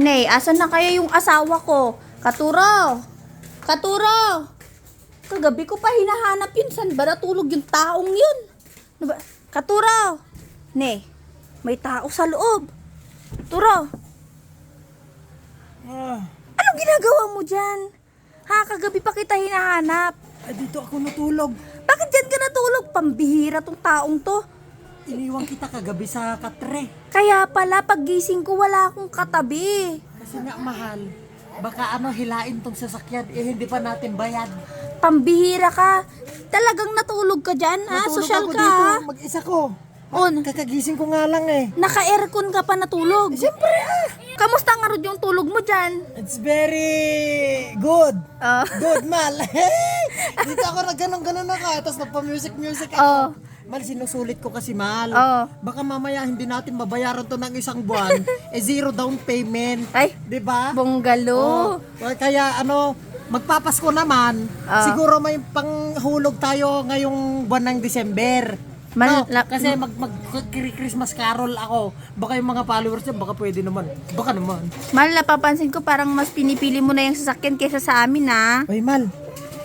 Nay, asan na kaya yung asawa ko? Katuro! Katuro! Kagabi ko pa hinahanap yun. Saan ba natulog yung taong yun? Ano ba? Katuro! Nay, may tao sa loob. Turo! Ah, Anong ginagawa mo dyan? Ha, kagabi pa kita hinahanap. ay, dito ako natulog. Bakit dyan ka natulog? Pambihira tong taong to. Iniwan kita kagabi sa katre. Kaya pala, paggising ko, wala akong katabi. Kasi nga mahal. Baka ano, hilain tong sasakyan. Eh, hindi pa natin bayad. Pambihira ka. Talagang natulog ka dyan, ha? Natulog Social ako ka, dito. ha? Mag-isa ko. On, Kakagising ko nga lang eh. naka-aircon ka pa natulog. Siyempre ah! Kamusta nga Rod, yung tulog mo dyan? It's very good. Ah. Good, mal. Dito ako nagganon-ganon ako. Tapos nagpa-music-music ako. Oh. Mal, sinusulit ko kasi, mal. Oh. Baka mamaya hindi natin mabayaran to ng isang buwan. eh, zero down payment. Ay, 'Di ba? bonggalo. Oh, kaya ano, magpapasko naman. Ah. Siguro may panghulog tayo ngayong buwan ng December. Man- no, la- kasi mag, mag Christmas carol ako. Baka yung mga followers niya, baka pwede naman. Baka naman. Mal, napapansin ko parang mas pinipili mo na yung sasakyan kaysa sa amin, ha? Ay, mal.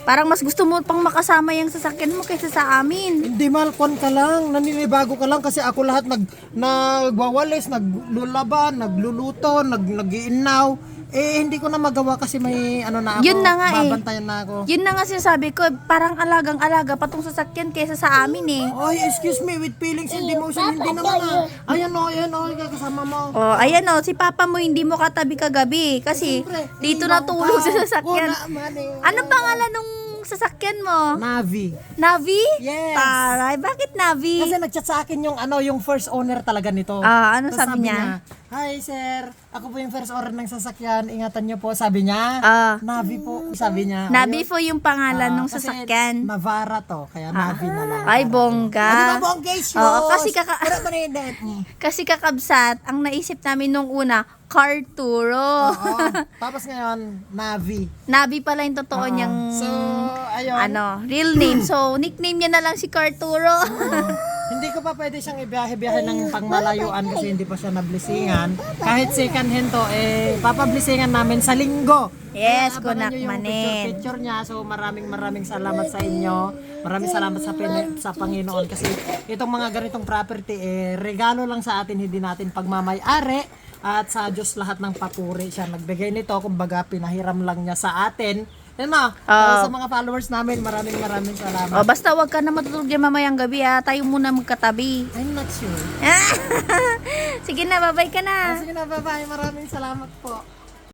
Parang mas gusto mo pang makasama yung sasakyan mo kaysa sa amin. Hindi kwan ka lang. Naninibago ka lang kasi ako lahat nag, nagwawalis, naglulaban, nagluluto, nag, nagiinaw. Eh, hindi ko na magawa kasi may ano na ako. Yun na nga eh. Babantayan na ako. Yun na nga sinasabi ko, parang alagang-alaga pa tong sasakyan kaysa sa amin eh. Ay, excuse me, with feelings and emotion, hindi naman ah. Ayan o, ayan o, kasama mo. Oh, ayan oh, si papa mo hindi mo katabi kagabi kasi Siyempre, dito iiwan natulog ka. sa sasakyan. Eh. Anong pangalan nung sasakyan mo? Navi. Navi? Yes. Taray, bakit Navi? Kasi nagchat sa akin yung ano, yung first owner talaga nito. Ah, ano Tapos sabi niya? Hi sir, ako po yung first owner ng sasakyan. Ingatan niyo po, sabi niya. Ah. Navi po, sabi niya. Navi po yung pangalan Ah, nung kasi sasakyan. Navara to, kaya Navi na lang. Ay, bongga. Ano ba bong case yun? Oo, kasi kaka- Pero yun? Mm. Kasi kakabsat, ang naisip namin nung una, Carturo. Oo. Tapos ngayon, Navi. Navi pala yung totoo Oo. niyang So, ayun. ano, real name. So, nickname niya na lang si Carturo. Hindi ko pa pwede siyang ibiyahe-biyahe ng pangmalayuan kasi hindi pa siya nablisingan. Kahit second hand to, eh, papablisingan namin sa linggo. Yes, abangan kunak nyo yung manin. picture-picture niya. So maraming maraming salamat sa inyo. Maraming salamat sa, pin- sa Panginoon kasi itong mga ganitong property, eh, regalo lang sa atin, hindi natin pagmamayari. At sa Diyos lahat ng papuri siya nagbigay nito. Kumbaga, pinahiram lang niya sa atin. Yan na. Ah. sa mga followers namin, maraming maraming salamat. o, basta wag ka na matutulog dyan mamayang gabi ha. Tayo muna magkatabi. I'm not sure. Sige na, babay ka na. Sige na, bye-bye. Maraming salamat po.